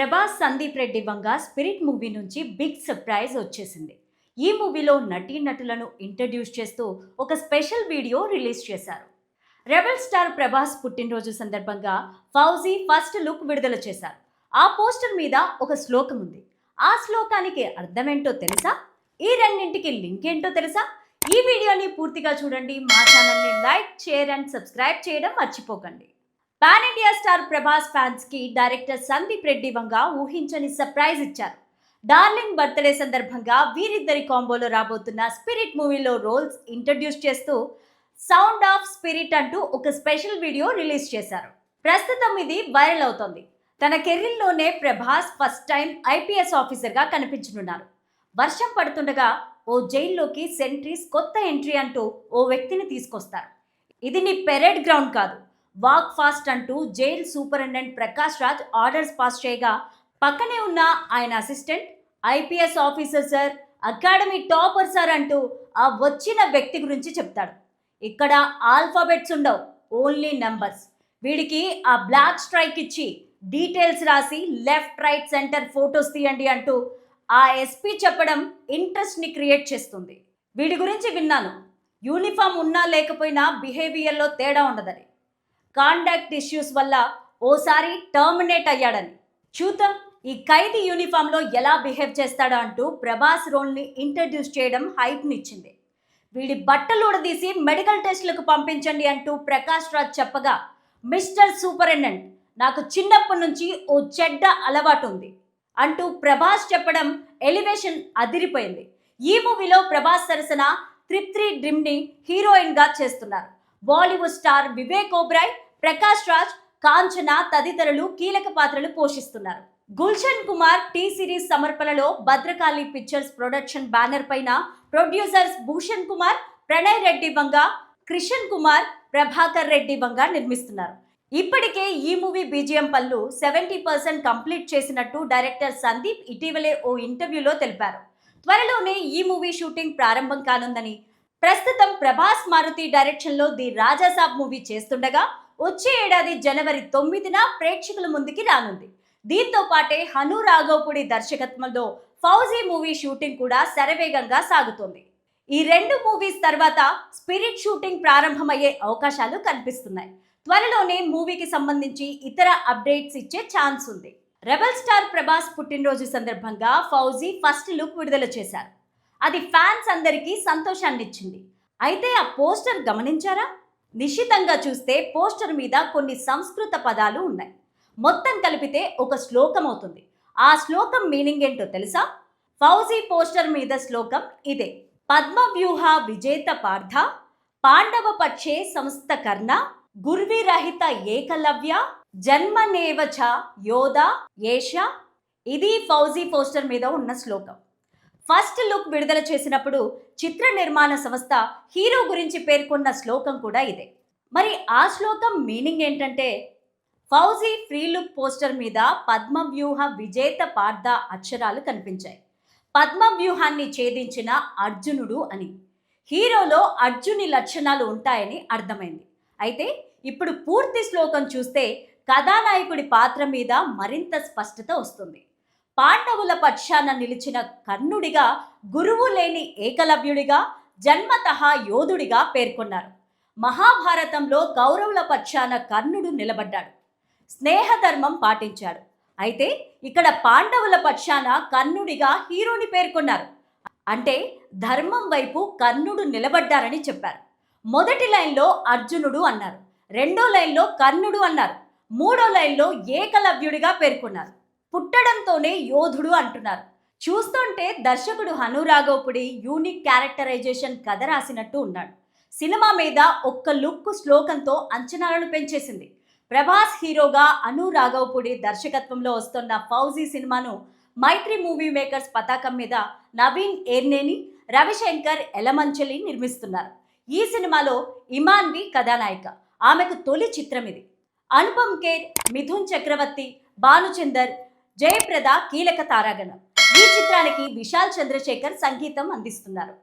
Prabhas Sandeep Reddy Vanga Spirit movie నుంచి big surprise వచ్చేసింది. ఈ మూవీలో నటీనటులను ఇంట్రడ్యూస్ చేస్తూ ఒక స్పెషల్ వీడియో రిలీజ్ చేశారు. రెబల్ స్టార్ ప్రభాస్ పుట్టినరోజు సందర్భంగా ఫౌజీ ఫస్ట్ లుక్ విడుదల చేశారు. ఆ పోస్టర్ మీద ఒక శ్లోకం ఉంది. ఆ శ్లోకానికి అర్థమేంటో తెలుసా? ఈ రెండింటికి లింక్ ఏంటో తెలుసా? ఈ వీడియోని పూర్తిగా చూడండి. మా ఛానల్ని లైక్ షేర్ అండ్ సబ్స్క్రైబ్ చేయడం మర్చిపోకండి. పాన్ ఇండియా స్టార్ ప్రభాస్ ఫ్యాన్స్కి డైరెక్టర్ సందీప్ రెడ్డి వంగ ఊహించని సర్ప్రైజ్ ఇచ్చారు. డార్లింగ్ బర్త్డే సందర్భంగా వీరిద్దరి కాంబోలో రాబోతున్న స్పిరిట్ మూవీలో రోల్స్ ఇంట్రడ్యూస్ చేస్తూ సౌండ్ ఆఫ్ స్పిరిట్ అంటూ ఒక స్పెషల్ వీడియో రిలీజ్ చేశారు. ప్రస్తుతం ఇది వైరల్ అవుతోంది. తన కెరీర్లోనే ప్రభాస్ ఫస్ట్ టైం ఐపీఎస్ ఆఫీసర్గా కనిపించనున్నారు. వర్షం పడుతుండగా ఓ జైల్లోకి సెంట్రీస్ కొత్త ఎంట్రీ అంటూ ఓ వ్యక్తిని తీసుకొస్తారు. ఇది నీ పెరేడ్ గ్రౌండ్ కాదు. వాక్ ఫాస్ట్ అంటూ jail superintendent Prakash Raj orders pass చేయగా పక్కనే ఉన్న ఆయన assistant IPS officer sir academy topper sir అంటూ ఆ వచ్చిన వ్యక్తి గురించి చెప్తాడు. ఇక్కడ ఆల్ఫాబెట్స్ ఉండవు ఓన్లీ నెంబర్స్. వీడికి ఆ బ్లాక్ స్ట్రైక్ ఇచ్చి డీటెయిల్స్ రాసి లెఫ్ట్ రైట్ సెంటర్ ఫొటోస్ తీయండి అంటూ ఆ ఎస్పీ చెప్పడం ఇంట్రెస్ట్ని క్రియేట్ చేస్తుంది. వీడి గురించి విన్నాను. యూనిఫామ్ ఉన్నా లేకపోయినా బిహేవియర్లో తేడా ఉండదని. కాంటాక్ట్ ఇష్యూస్ వల్ల ఓసారి టర్మినేట్ అయ్యాడని. చూద్దాం ఈ ఖైదీ యూనిఫామ్లో ఎలా బిహేవ్ చేస్తాడో అంటూ ప్రభాస్ రోల్ని ఇంట్రడ్యూస్ చేయడం హైప్నిచ్చింది. వీడి బట్టలు ఉడదీసి మెడికల్ టెస్టులకు పంపించండి అంటూ ప్రకాష్ రాజ్ చెప్పగా మిస్టర్ సూపరింటెండెంట్ నాకు చిన్నప్పటి నుంచి ఓ చెడ్డ అలవాటు ఉంది అంటూ ప్రభాస్ చెప్పడం ఎలివేషన్ అదిరిపోయింది. ఈ మూవీలో ప్రభాస్ సరసన త్రిప్త్రి డ్రిమ్ని హీరోయిన్గా చేస్తున్నారు. బాలీవుడ్ స్టార్ వివేక్ ఓబ్రాయ్ ప్రకాష్ రాజ్ కాంచన తదితరులు కీలక పాత్రలు పోషిస్తున్నారు. గుల్షన్ కుమార్ టీ సిరీస్ సమర్పణలో భద్రకాళి పిక్చర్స్ ప్రొడక్షన్ బ్యానర్ పైన ప్రొడ్యూసర్స్ భూషణ్ కుమార్ ప్రణయ్ రెడ్డి వంగ కృషన్ కుమార్ ప్రభాకర్ రెడ్డి వంగ నిర్మిస్తున్నారు. ఇప్పటికే ఈ మూవీ బీజిఎం పళ్ళు సెవెంటీ పర్సెంట్ కంప్లీట్ చేసినట్టు డైరెక్టర్ సందీప్ ఇటీవలే ఓ ఇంటర్వ్యూలో తెలిపారు. త్వరలోనే ఈ మూవీ షూటింగ్ ప్రారంభం కానుందని ప్రస్తుతం ప్రభాస్ మారుతి డైరెక్షన్లో ది రాజాసాబ్ మూవీ చేస్తుండగా వచ్చే ఏడాది జనవరి తొమ్మిదిన ప్రేక్షకుల ముందుకి రానుంది. దీంతో పాటే హను రాఘవపుడి దర్శకత్వంలో ఫౌజీ మూవీ షూటింగ్ కూడా శరవేగంగా సాగుతోంది. ఈ రెండు మూవీస్ తర్వాత స్పిరిట్ షూటింగ్ ప్రారంభమయ్యే అవకాశాలు కనిపిస్తున్నాయి. త్వరలోనే మూవీకి సంబంధించి ఇతర అప్డేట్స్ ఇచ్చే ఛాన్స్ ఉంది. రెబల్ స్టార్ ప్రభాస్ పుట్టినరోజు సందర్భంగా ఫౌజీ ఫస్ట్ లుక్ విడుదల చేశారు. అది ఫ్యాన్స్ అందరికీ సంతోషాన్ని ఇచ్చింది అయితే ఆ పోస్టర్ గమనించారా? నిశ్చితంగా చూస్తే పోస్టర్ మీద కొన్ని సంస్కృత పదాలు ఉన్నాయి. మొత్తం కలిపితే ఒక శ్లోకం అవుతుంది. ఆ శ్లోకం మీనింగ్ ఏంటో తెలుసా? ఫౌజీ పోస్టర్ మీద శ్లోకం ఇదే. పద్మవ్యూహ విజేత పార్థ పాండవ పక్షే సంస్థ కర్ణ గుర్విరహిత ఏకలవ్య జన్మనేవచ యోధ ఏష. ఇది ఫౌజీ పోస్టర్ మీద ఉన్న శ్లోకం. ఫస్ట్ లుక్ విడుదల చేసినప్పుడు చిత్ర నిర్మాణ సంస్థ హీరో గురించి పేర్కొన్న శ్లోకం కూడా ఇదే. మరి ఆ శ్లోకం మీనింగ్ ఏంటంటే ఫౌజీ ఫ్రీ లుక్ పోస్టర్ మీద పద్మవ్యూహ విజేత పార్థ అక్షరాలు కనిపించాయి. పద్మవ్యూహాన్ని ఛేదించిన అర్జునుడు అని. హీరోలో అర్జుని లక్షణాలు ఉంటాయని అర్థమైంది. అయితే ఇప్పుడు పూర్తి శ్లోకం చూస్తే కథానాయకుడి పాత్ర మీద మరింత స్పష్టత వస్తుంది. పాండవుల పక్షాన నిలిచిన కర్ణుడిగా గురువు లేని ఏకలవ్యుడిగా జన్మతః యోధుడిగా పేర్కొన్నారు. మహాభారతంలో కౌరవుల పక్షాన కర్ణుడు నిలబడ్డాడు. స్నేహధర్మం పాటించాడు. అయితే ఇక్కడ పాండవుల పక్షాన కర్ణుడిగా హీరోని పేర్కొన్నారు. అంటే ధర్మం వైపు కర్ణుడు నిలబడ్డారని చెప్పారు. మొదటి లైన్లో అర్జునుడు అన్నారు. రెండో లైన్లో కర్ణుడు అన్నారు. మూడో లైన్లో ఏకలవ్యుడిగా పేర్కొన్నారు. పుట్టడంతోనే యోధుడు అంటున్నారు. చూస్తుంటే దర్శకుడు హనురాఘవపుడి యూనిక్ క్యారెక్టరైజేషన్ కథ రాసినట్టు ఉన్నాడు. సినిమా మీద ఒక్క లుక్ శ్లోకంతో అంచనాలను పెంచేసింది. ప్రభాస్ హీరోగా అను రాఘవపుడి దర్శకత్వంలో వస్తున్న ఫౌజీ సినిమాను మైత్రి మూవీ మేకర్స్ పతాకం మీద నవీన్ ఏర్నేని రవిశంకర్ ఎలమంచలి నిర్మిస్తున్నారు. ఈ సినిమాలో ఇమాన్వి కథానాయిక. ఆమెకు తొలి చిత్రం ఇది అనుపమ్ ఖేర్ మిథున్ చక్రవర్తి భానుచందర్ జయప్రద కీలక తారాగణం. ఈ చిత్రానికి విశాల్ చంద్రశేఖర్ సంగీతం అందిస్తున్నారు.